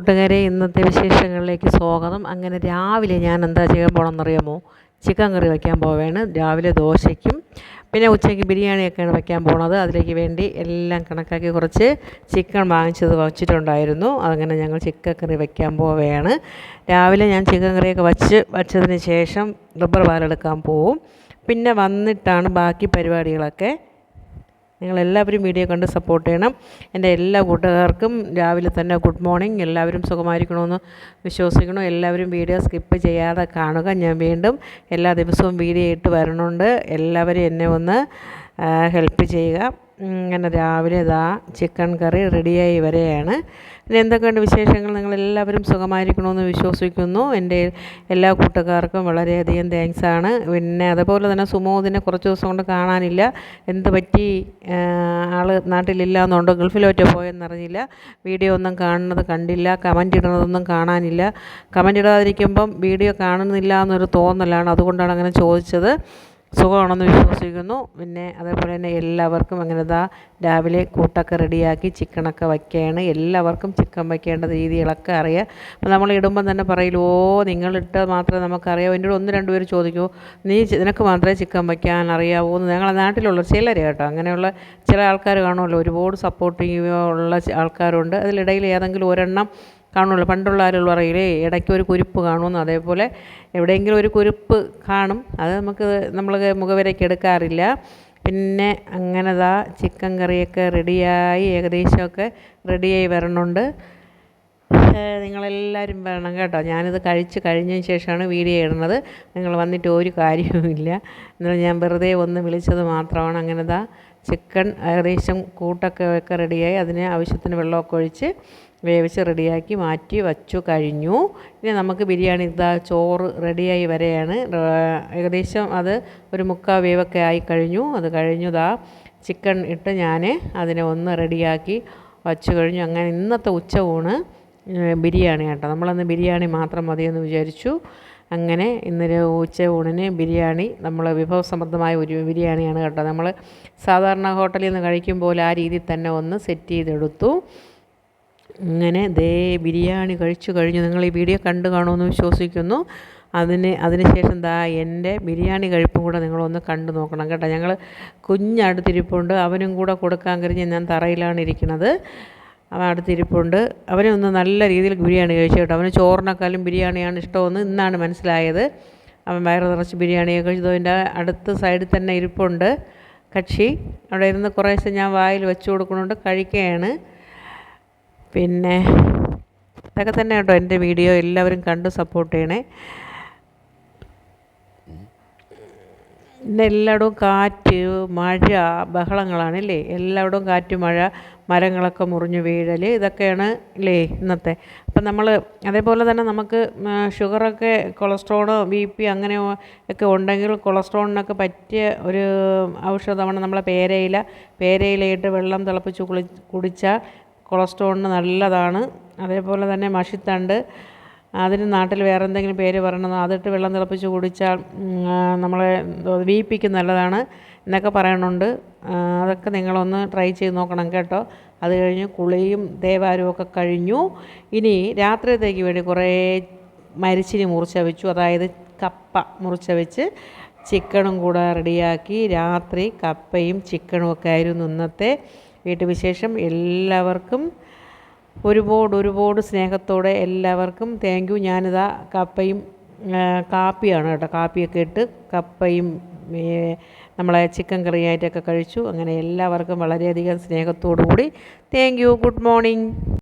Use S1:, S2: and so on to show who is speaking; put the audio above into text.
S1: കൂട്ടുകാരെ ഇന്നത്തെ വിശേഷങ്ങളിലേക്ക് സ്വാഗതം. അങ്ങനെ രാവിലെ ഞാൻ എന്താ ചെയ്യാൻ പോകണമെന്നറിയാമോ ചിക്കൻ കറി വയ്ക്കാൻ പോവുകയാണ് രാവിലെ ദോശയ്ക്കും പിന്നെ ഉച്ചയ്ക്ക് ബിരിയാണിയൊക്കെയാണ് വയ്ക്കാൻ പോണത്. അതിലേക്ക് വേണ്ടി എല്ലാം കണക്കാക്കി കുറച്ച് ചിക്കൻ വാങ്ങിച്ചത് വച്ചിട്ടുണ്ടായിരുന്നു. അതങ്ങനെ ഞങ്ങൾ ചിക്കൻ കറി വയ്ക്കാൻ പോവുകയാണ് രാവിലെ ഞാൻ ചിക്കൻ കറിയൊക്കെ വച്ച് വച്ചതിന് ശേഷം റബ്ബർ പാലെടുക്കാൻ പോവും. പിന്നെ വന്നിട്ടാണ് ബാക്കി പരിപാടികളൊക്കെ നിങ്ങളെല്ലാവരും വീഡിയോ കണ്ട് സപ്പോർട്ട് ചെയ്യണം. എന്റെ എല്ലാ കൂട്ടുകാർക്കും രാവിലെ തന്നെ ഗുഡ് മോർണിംഗ് എല്ലാവരും സുഖമായിരിക്കണമെന്ന് വിശ്വസിക്കണം എല്ലാവരും വീഡിയോ സ്കിപ്പ് ചെയ്യാതെ കാണുക. ഞാൻ വീണ്ടും എല്ലാ ദിവസവും വീഡിയോ ഇട്ട് വരണുണ്ട്. എല്ലാവരും എന്നെ ഒന്ന് ഹെൽപ്പ് ചെയ്യുക. അങ്ങനെ രാവിലെ ഇതാ ചിക്കൻ കറി റെഡിയായി വരെയാണ്. പിന്നെ എന്തൊക്കെയുണ്ട് വിശേഷങ്ങൾ? നിങ്ങളെല്ലാവരും സുഖമായിരിക്കണമെന്ന് വിശ്വസിക്കുന്നു. എന്റെ എല്ലാ കൂട്ടുകാർക്കും വളരെയധികം താങ്ക്സ് ആണ്. പിന്നെ അതുപോലെ തന്നെ സുമോദിനെ കുറച്ച് ദിവസം കൊണ്ട് കാണാനില്ല. എന്ത് പറ്റി? ആൾ നാട്ടിലില്ല എന്നുണ്ടോ ഗൾഫിലോട്ട് പോയെന്നറിഞ്ഞില്ല. വീഡിയോ ഒന്നും കാണുന്നത് കണ്ടില്ല. കമന്റ് ഇടുന്നതൊന്നും കാണാനില്ല. കമന്റ് ഇടാതിരിക്കുമ്പം വീഡിയോ കാണുന്നില്ല എന്നൊരു തോന്നലാണ്. അതുകൊണ്ടാണ് അങ്ങനെ ചോദിച്ചത്. സുഖമാണെന്ന് വിശ്വസിക്കുന്നു. പിന്നെ അതേപോലെ തന്നെ എല്ലാവർക്കും അങ്ങനെ ഇതാ രാവിലെ കൂട്ടൊക്കെ റെഡിയാക്കി ചിക്കനൊക്കെ വയ്ക്കുകയാണ് എല്ലാവർക്കും ചിക്കൻ വയ്ക്കേണ്ട രീതികളൊക്കെ അറിയാം. അപ്പോൾ നമ്മൾ ഇടുമ്പം തന്നെ പറയില്ല നിങ്ങളിട്ട് മാത്രമേ നമുക്കറിയാവൂ. എന്റെ ഒന്ന് രണ്ട് പേര് ചോദിക്കൂ. നീ നിനക്ക് മാത്രമേ ചിക്കൻ വയ്ക്കാൻ അറിയാവൂ എന്ന് ഞങ്ങളെ നാട്ടിലുള്ള ചിലർ കേട്ടോ. അങ്ങനെയുള്ള ചില ആൾക്കാർ കാണുമല്ലോ. ഒരുപാട് സപ്പോർട്ടിങ് ഉള്ള ആൾക്കാരുണ്ട്. അതിലിടയിൽ ഏതെങ്കിലും ഒരെണ്ണം കാണുള്ളൂ പണ്ടുള്ള ആളുകൾ പറയില്ലേ ഇടയ്ക്ക് ഒരു കുരുപ്പ് കാണുമെന്ന്. അതേപോലെ എവിടെയെങ്കിലും ഒരു കുരുപ്പ് കാണും. അത് നമുക്ക് നമ്മൾ മുഖവരയ്ക്ക് എടുക്കാറില്ല. പിന്നെ അങ്ങനെ ദാ ചിക്കൻ കറിയൊക്കെ റെഡിയായി ഏകദേശമൊക്കെ റെഡിയായി വരണുണ്ട്. നിങ്ങളെല്ലാവരും വരണം കേട്ടോ. ഞാനിത് കഴിച്ച് കഴിഞ്ഞതിന് ശേഷമാണ് വീഡിയോ ഇടുന്നത്. നിങ്ങൾ വന്നിട്ട് ഒരു കാര്യവുമില്ല എന്നാൽ ഞാൻ വെറുതെ ഒന്ന് വിളിച്ചത് മാത്രമാണ്. അങ്ങനെ ദാ ചിക്കൻ ഏകദേശം കൂട്ടൊക്കെ ഒക്കെ റെഡിയായി. അതിന് ആവശ്യത്തിന് വെള്ളമൊക്കെ ഒഴിച്ച് വേവിച്ച് റെഡിയാക്കി മാറ്റി വച്ചു കഴിഞ്ഞു. ഇനി നമുക്ക് ബിരിയാണി ഇതാ ചോറ് റെഡിയായി വരെയാണ്. ഏകദേശം അത് ഒരു മുക്കാൽ വേവൊക്കെ ആയി കഴിഞ്ഞു. അത് കഴിഞ്ഞതാ ചിക്കൻ ഇട്ട് ഞാൻ അതിനെ ഒന്ന് റെഡിയാക്കി വച്ചു കഴിഞ്ഞു. അങ്ങനെ ഇന്നത്തെ ഉച്ച ഊണ് ബിരിയാണി കേട്ടോ. നമ്മളന്ന് ബിരിയാണി മാത്രം മതിയെന്ന് വിചാരിച്ചു. അങ്ങനെ ഇന്നൊരു ഉച്ച ഊണിന് ബിരിയാണി നമ്മൾ വിഭവസമൃദ്ധമായ ഒരു ബിരിയാണിയാണ് കേട്ടോ. നമ്മൾ സാധാരണ ഹോട്ടലിൽ നിന്ന് കഴിക്കും പോലെ ആ രീതിയിൽ തന്നെ ഒന്ന് സെറ്റ് ചെയ്തെടുത്തു. അങ്ങനെ ദേ ബിരിയാണി കഴിച്ചു കഴിഞ്ഞു. നിങ്ങൾ ഈ വീഡിയോ കണ്ടു കാണുമെന്ന് വിശ്വസിക്കുന്നു. അതിന് അതിനുശേഷം ദാ എന്റെ ബിരിയാണി കഴിപ്പും കൂടെ നിങ്ങളൊന്ന് കണ്ടു നോക്കണം കേട്ടോ. ഞങ്ങൾ കുഞ്ഞടുത്തിരിപ്പുണ്ട്. അവനും കൂടെ കൊടുക്കാൻ കഴിഞ്ഞ് ഞാൻ തറയിലാണ് ഇരിക്കുന്നത്. അവൻ അടുത്തിരിപ്പുണ്ട്. അവനൊന്ന് നല്ല രീതിയിൽ ബിരിയാണി കഴിച്ചു കേട്ടോ. അവന് ചോറിനേക്കാളും ബിരിയാണിയാണ് ഇഷ്ടമെന്ന് ഇന്നാണ് മനസ്സിലായത്. അവൻ വയറ് നിറച്ച് ബിരിയാണിയൊക്കെ കഴിച്ചു. അതിന്റെ അടുത്ത സൈഡിൽ തന്നെ ഇരിപ്പുണ്ട് കക്ഷി. അവിടെ ഇരുന്ന് കുറേശ്ശെ ഞാൻ വായിൽ വെച്ച് കൊടുക്കുന്നുണ്ട്. കഴിക്കുകയാണ്. പിന്നെ ഇതൊക്കെ തന്നെ കേട്ടോ എന്റെ വീഡിയോ എല്ലാവരും കണ്ട് സപ്പോർട്ട് ചെയ്യണേ? ഇന്ന് എല്ലായിടവും കാറ്റ് മഴ ബഹളങ്ങളാണ് അല്ലേ? എല്ലായിടവും കാറ്റ് മഴ മരങ്ങളൊക്കെ മുറിഞ്ഞു വീഴൽ ഇതൊക്കെയാണ് അല്ലേ ഇന്നത്തെ? അപ്പം നമ്മൾ അതേപോലെ തന്നെ നമുക്ക് ഷുഗറൊക്കെ കൊളസ്ട്രോൾ ബി പി അങ്ങനെ ഒക്കെ ഉണ്ടെങ്കിൽ കൊളസ്ട്രോളിനൊക്കെ പറ്റിയ ഒരു ഔഷധമാണ് നമ്മളെ പേരയില. പേരയിലയിട്ട് വെള്ളം തിളപ്പിച്ച് കുളി കുടിച്ചാൽ കൊളസ്ട്രോളിന് നല്ലതാണ്. അതേപോലെ തന്നെ മഷിത്തണ്ട്. അതിന് നാട്ടിൽ വേറെ എന്തെങ്കിലും പേര് പറയണമെന്നോ അതിട്ട് വെള്ളം തിളപ്പിച്ച് കുടിച്ചാൽ നമ്മളെ ബി പിക്ക് നല്ലതാണ് എന്നൊക്കെ പറയണുണ്ട്. അതൊക്കെ നിങ്ങളൊന്ന് ട്രൈ ചെയ്ത് നോക്കണം കേട്ടോ. അത് കഴിഞ്ഞ് കുളിയും ദേവാരവും ഒക്കെ കഴിഞ്ഞു. ഇനി രാത്രിയത്തേക്ക് വേണ്ടി കുറേ മരിച്ചിനി മുറിച്ച വെച്ചു അതായത് കപ്പ മുറിച്ച വെച്ച് ചിക്കനും കൂടെ റെഡിയാക്കി. രാത്രി കപ്പയും ചിക്കനും ഒക്കെ ആയിരുന്നു ഇന്നത്തെ വീട്ടുവിശേഷം എല്ലാവർക്കും ഒരുപാട് ഒരുപാട് സ്നേഹത്തോടെ എല്ലാവർക്കും താങ്ക് യു ഞാനിതാ കപ്പയും കാപ്പിയാണ് കേട്ടോ. കാപ്പിയൊക്കെ ഇട്ട് കപ്പയും നമ്മളെ ചിക്കൻ കറിയായിട്ടൊക്കെ കഴിച്ചു. അങ്ങനെ എല്ലാവർക്കും വളരെയധികം സ്നേഹത്തോടു കൂടി താങ്ക് യു ഗുഡ് മോർണിംഗ്